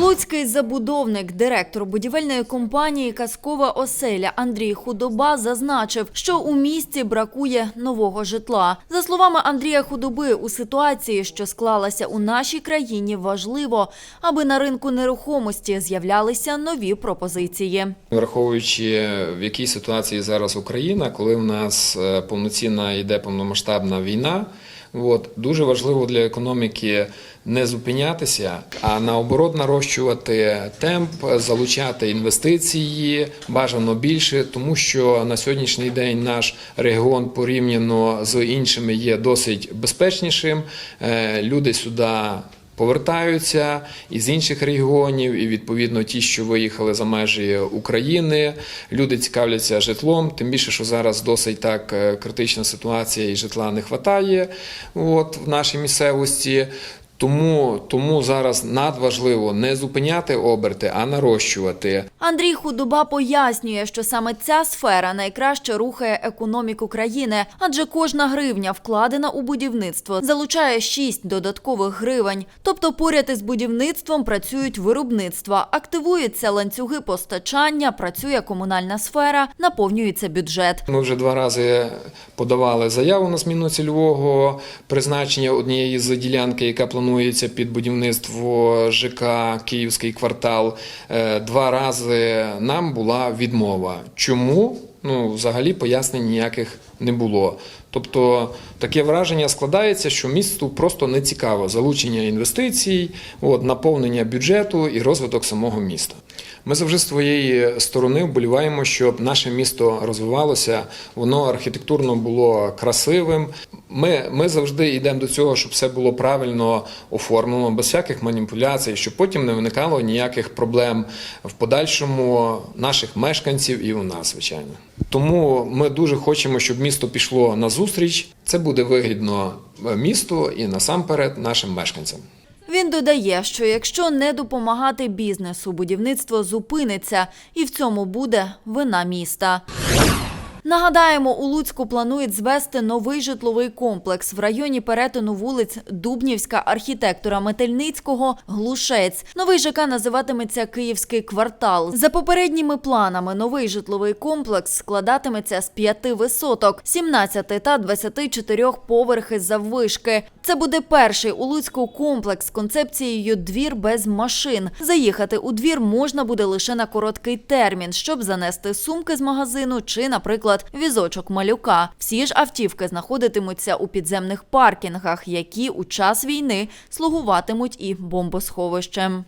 Луцький забудовник, директор будівельної компанії Казкова оселя Андрій Худоба зазначив, що у місті бракує нового житла. За словами Андрія Худоби, у ситуації, що склалася у нашій країні, важливо, аби на ринку нерухомості з'являлися нові пропозиції. Враховуючи в якій ситуації зараз Україна, коли в нас е, повноцінна йде повномасштабна війна, от, дуже важливо для економіки не зупинятися, а наоборот нарощувати темп, залучати інвестиції бажано більше, тому що на сьогоднішній день наш регіон порівняно з іншими є досить безпечнішим. Е, Люди сюди повертаються із інших регіонів, і відповідно ті, що виїхали за межі України, люди цікавляться житлом. Тим більше, що зараз досить так е, критична ситуація, і житла не вистачає от в нашій місцевості. Тому, тому зараз надважливо не зупиняти оберти, а нарощувати. Андрій Худоба пояснює, що саме ця сфера найкраще рухає економіку країни, адже кожна гривня, вкладена у будівництво, залучає 6 додаткових гривень. Тобто поряд із будівництвом працюють виробництва, активуються ланцюги постачання, працює комунальна сфера, наповнюється бюджет. Ми вже два рази подавали заяву на зміну цільового призначення однієї з ділянки, яка планується під будівництво ЖК Київський квартал. Е, Два рази нам була відмова. Чому? Ну, взагалі пояснень ніяких не було. Тобто таке враження складається, що місту просто не цікаво залучення інвестицій, от, наповнення бюджету і розвиток самого міста. Ми завжди з твоєї сторони вболіваємо, щоб наше місто розвивалося, воно архітектурно було красивим. Ми, ми завжди йдемо до цього, щоб все було правильно оформлено, без всяких маніпуляцій, щоб потім не виникало ніяких проблем в подальшому наших мешканців і у нас, звичайно. Тому ми дуже хочемо, щоб місто пішло на зустріч. Це буде вигідно місту і насамперед нашим мешканцям. Він додає, що якщо не допомагати бізнесу, будівництво зупиниться, і в цьому буде вина міста. Нагадаємо, у Луцьку планують звести новий житловий комплекс в районі перетину вулиць Дубнівська, архітектора Метельницького, Глушець. Новий ЖК називатиметься Київський квартал. За попередніми планами, новий житловий комплекс складатиметься з п'яти висоток, 17 та 24 поверхи заввишки. Це буде перший у Луцьку комплекс з концепцією двір без машин. Заїхати у двір можна буде лише на короткий термін, щоб занести сумки з магазину чи, наприклад, візочок малюка. Всі ж автівки знаходитимуться у підземних паркінгах, які у час війни слугуватимуть і бомбосховищем.